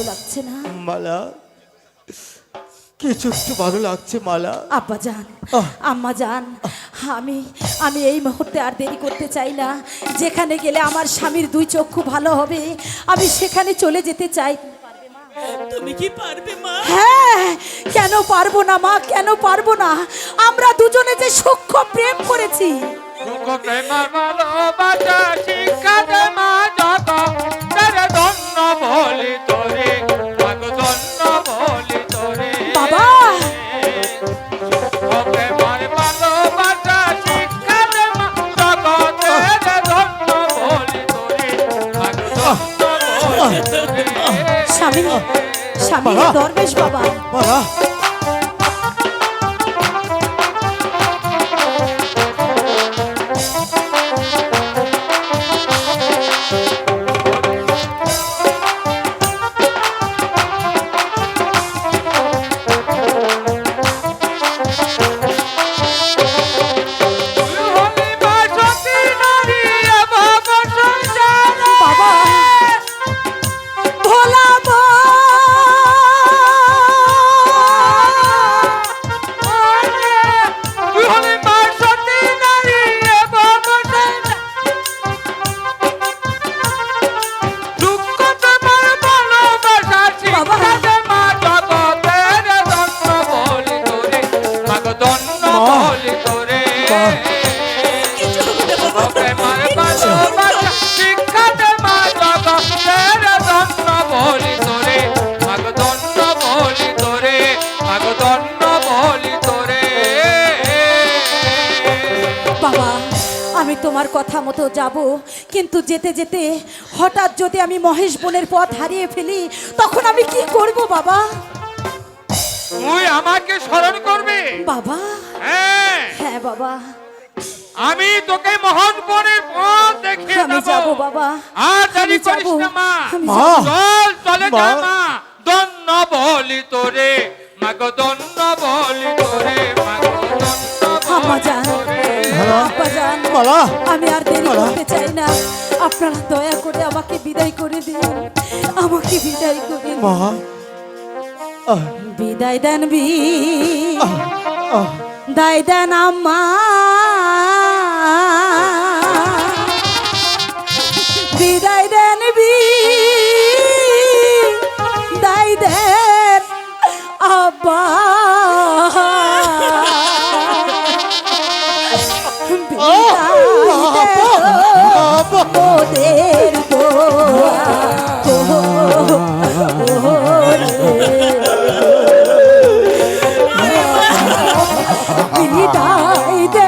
ভালো লাগছে না? মালা কিছু একটু ভালো লাগছে মালা। আব্বা যান আম্মা যান আমি আমি এই মুহূর্তে আর দেরি করতে চাই না। যেখানে গেলে আমার স্বামীর দুই চক্ষু ভালো হবে আমি সেখানে চলে যেতে চাই। তুমি কি পারবে মা? হ্যাঁ কেন পারব না মা? কেন পারব না? আমরা দুজনে যে সূক্ষ্ম প্রেম করেছি। শিক্ষা আমি তোমার কথা মতো যাব। কিন্তু যেতে যেতে হঠাৎ যদি আমি মহেশ বনের পথ হারিয়ে ফেলি তখন আমি কি করব বাবা? তুই আমাকে স্মরণ করবি। বাবা? হ্যাঁ। হ্যাঁ বাবা। আমি তোকে মোহন বনের পথ দেখিয়ে আমি দেব যাব বাবা। আর দেরি আমি করিস না মা। চল চলে যা মা! দন্ন বলি তোরে মাগো দন্ন বলি তোরে মাগো দন্ন বলি তোরে। মালা আমি আর দেরি। করতে চাই না। আপনারা দয়া করে আমাকে বিদায় করে দিন। আমাকে বিদায় করে মা। বিদায় দেন বি দায় দেন আম্মা বিদায় দেন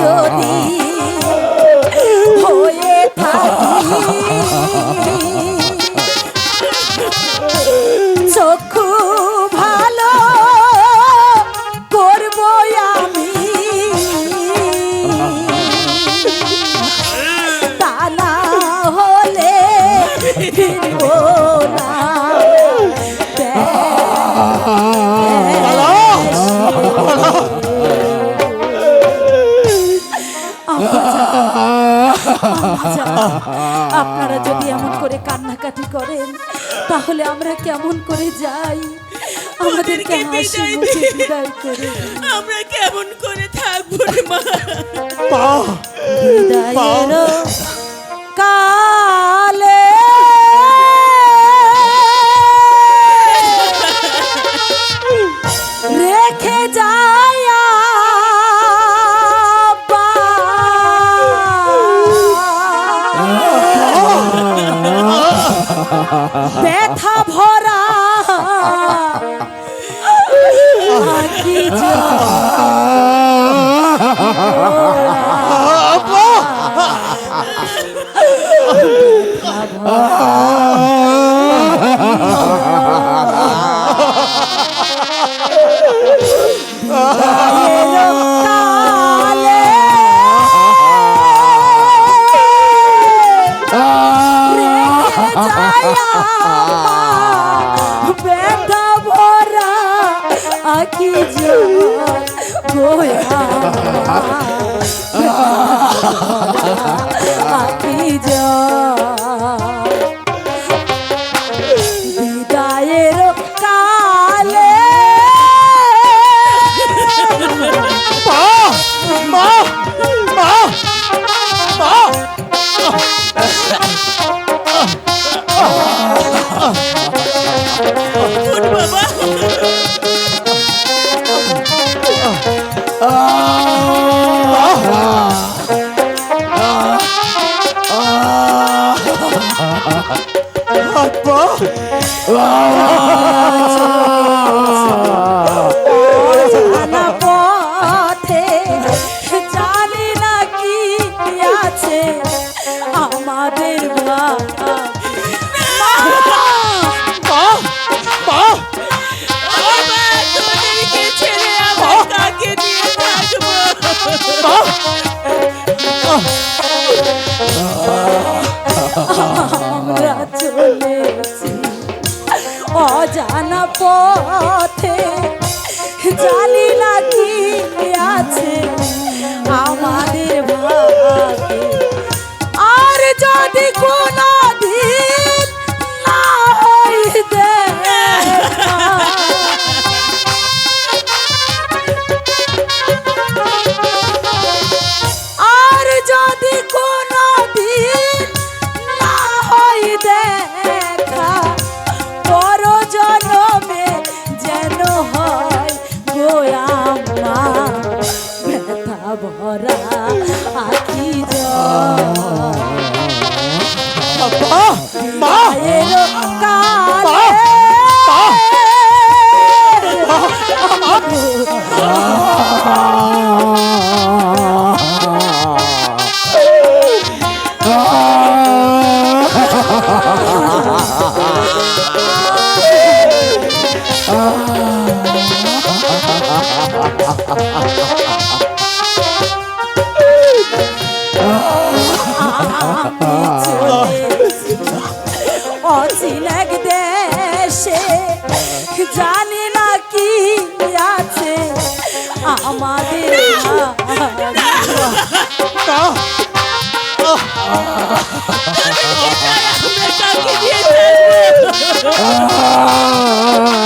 যদি করেন তাহলে আমরা কেমন করে যাই? আমাদেরকে হাসি মুখে বিদায় করে আমরা কেমন করে থাকব রে মা? বিদায়ের কালে 哈哈哈 ব্যথা ভরা আকি গোয়া আকি যা চলছি অজানা পথে জানি না আছে আমাদের ভাগে আর যদি কো আমাদের Oh!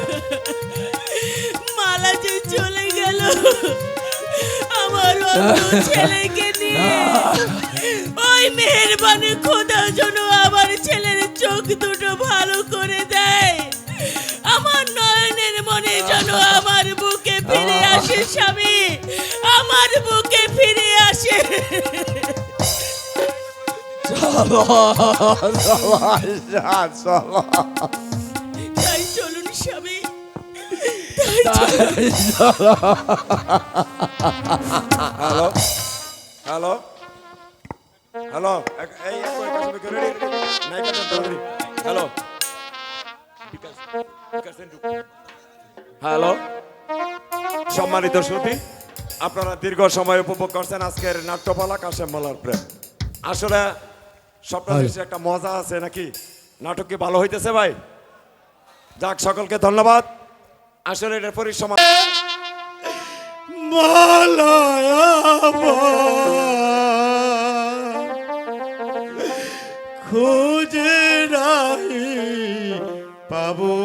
ছেলেকে নিয়ে। ওই মেহেরবানি খোদা যেন আমার ছেলের চোখ দুটো ভালো করে দেয়। আমার নয়নের মনে যেন আমার বুকে ফিরে আসে স্বামী। আমার বুকে ফিরে আসে। তাই চলুন স্বামী। Hello hello hello hello hello সম্মানিত শ্রুতি আপনারা দীর্ঘ সময় উপভোগ করছেন আজকের নাট্যপালা কাশেম মালার প্রেম। আসলে সবটা দেশে একটা মজা আছে নাকি? নাটক কি ভালো হইতেছে ভাই? যাক সকলকে ধন্যবাদ। আসলে এটার পরিসমাপ্তি খুঁজে রাহি পাবো।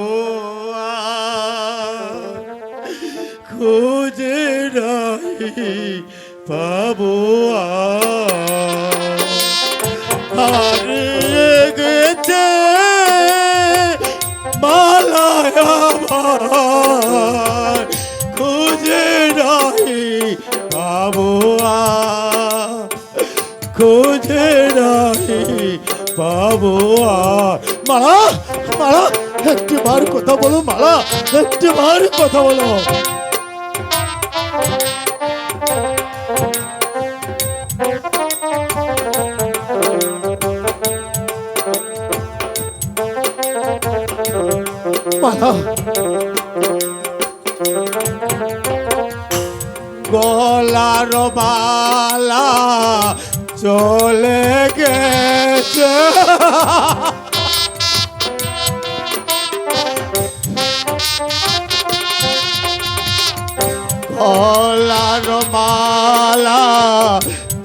খুঁজে রাহি পাবো আর। খুঁজে পাবো আর। খুঁজে পাবো আর মালা মালা, একটি বার কথা বলো, মালা, একটি বার কথা বলো মালা গলার মালা চলে গেছে। গলার মালা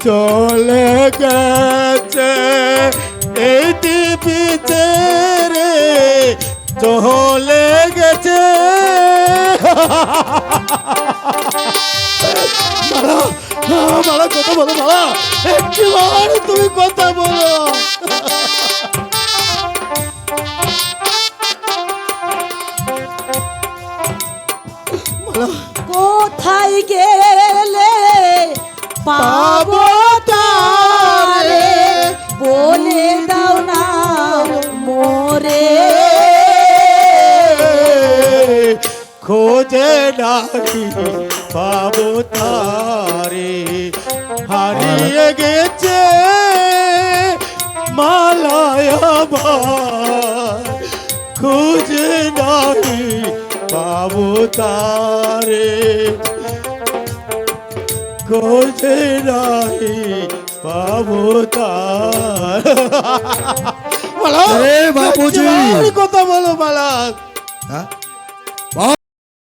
চলে গেছে। মালা কথা বলো মালা? একটিবার তুমি কথা বলো। কোথায় গেলে পাবো তারে? বলে দাও না মোরে। খোঁজে ডাকি হারিয়ে গেছে মালায় আবার। খুঁজে নাহি পাবো তারে। খুঁজে নাহি পাবো তার। কথা বলো মালা হ্যাঁ?